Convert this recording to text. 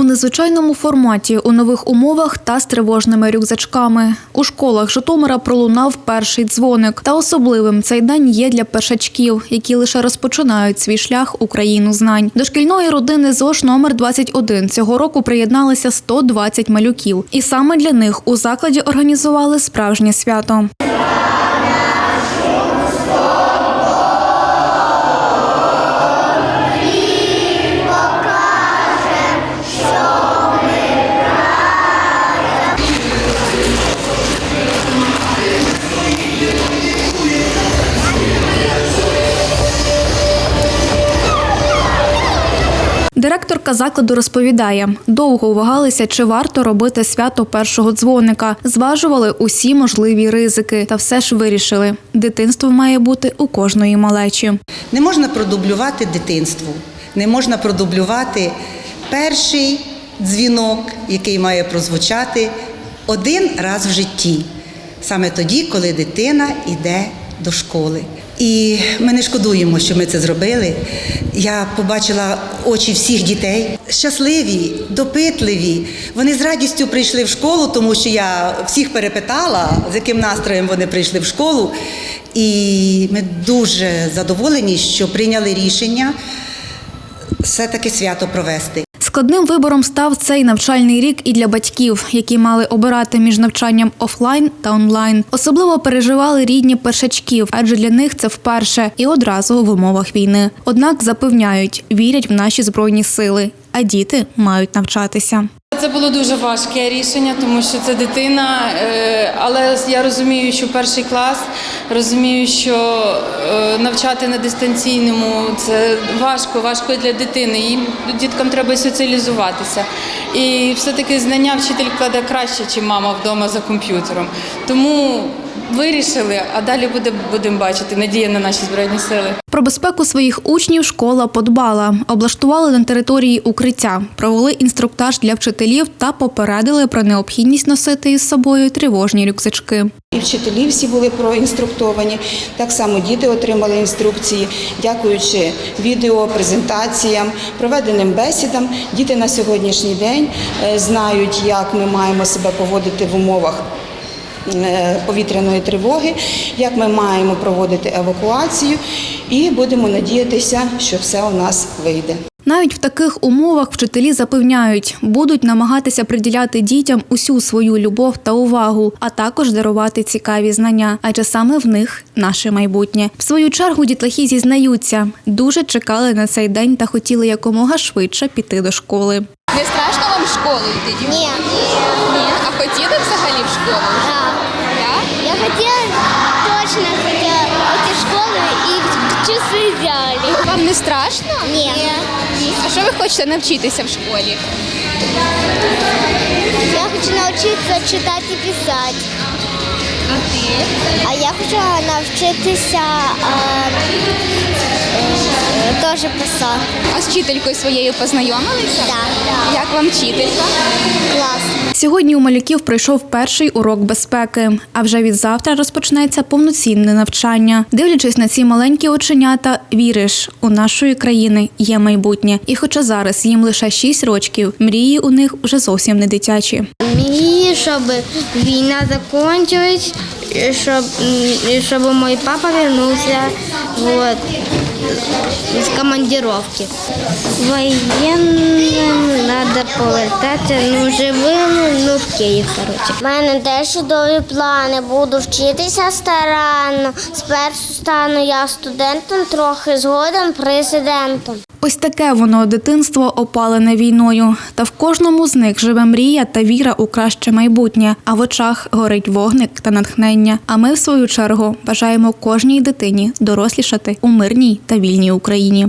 У незвичайному форматі, у нових умовах та з тривожними рюкзачками. У школах Житомира пролунав перший дзвоник. Та особливим цей день є для першачків, які лише розпочинають свій шлях у країну знань. До шкільної родини ЗОШ номер 21 цього року приєдналися 120 малюків. І саме для них у закладі організували справжнє свято. Директорка закладу розповідає, довго вагалися, чи варто робити свято першого дзвоника. Зважували усі можливі ризики, та все ж вирішили. Дитинство має бути у кожної малечі. Не можна продублювати дитинство, не можна продублювати перший дзвінок, який має прозвучати один раз в житті, саме тоді, коли дитина йде до школи. І ми не шкодуємо, що ми це зробили. Я побачила очі всіх дітей щасливі, допитливі. Вони з радістю прийшли в школу, тому що я всіх перепитала, з яким настроєм вони прийшли в школу. І ми дуже задоволені, що прийняли рішення все-таки свято провести. Складним вибором став цей навчальний рік і для батьків, які мали обирати між навчанням офлайн та онлайн. Особливо переживали рідні першачків, адже для них це вперше і одразу в умовах війни. Однак запевняють, вірять в наші збройні сили, а діти мають навчатися. Це було дуже важке рішення, тому що це дитина. е, Але я розумію, що перший клас, розумію, що е, навчати на дистанційному це важко, важко для дитини. Їм діткам треба соціалізуватися. І все-таки знання вчитель кладе краще, ніж мама вдома за комп'ютером. Тому вирішили, а далі буде, будемо бачити. Надія на наші збройні сили. Про безпеку своїх учнів школа подбала, облаштували на території укриття, провели інструктаж для вчителів та попередили про необхідність носити із собою тривожні рюкзачки. І вчителі всі були проінструктовані. Так само діти отримали інструкції, дякуючи відео, презентаціям, проведеним бесідам. Діти на сьогоднішній день е, знають, як ми маємо себе поводити в умовах. Е, Повітряної тривоги, як ми маємо проводити евакуацію, і будемо надіятися, що все у нас вийде. Навіть в таких умовах вчителі запевняють, будуть намагатися приділяти дітям усю свою любов та увагу, а також дарувати цікаві знання, адже саме в них наше майбутнє. В свою чергу дітлахи зізнаються, дуже чекали на цей день та хотіли якомога швидше піти до школи. Не страшно вам в школу йти? Ні, Ні. А хотіли взагалі в школу? И часы взяли. Вам не страшно? Ні. Ні. А що ви хочете навчитися в школі? Я хочу научиться читати і писати. А ти? А я хочу навчитися е, теж писати. А з вчителькою своєю познайомилися? Так, так. Як вам вчителька? Класно. Сьогодні у малюків пройшов перший урок безпеки, а вже від завтра розпочнеться повноцінне навчання. Дивлячись на ці маленькі оченята, віриш, у нашої країни є майбутнє. І хоча зараз їм лише 6 років, мрії у них вже зовсім не дитячі. Мрію, щоб війна закінчилась, щоб, щоб мій папа вернувся вот, командировки. Воєнним треба повертатися, ну живим, ну в Київ, коротше. У мене теж чудові плани. Буду вчитися старанно. Спершу стану я студентом, трохи згодом президентом. Ось таке воно дитинство опалене війною. Та в кожному з них живе мрія та віра у краще майбутнє, а в очах горить вогник та натхнення. А ми, в свою чергу, бажаємо кожній дитині дорослішати у мирній та вільній Україні.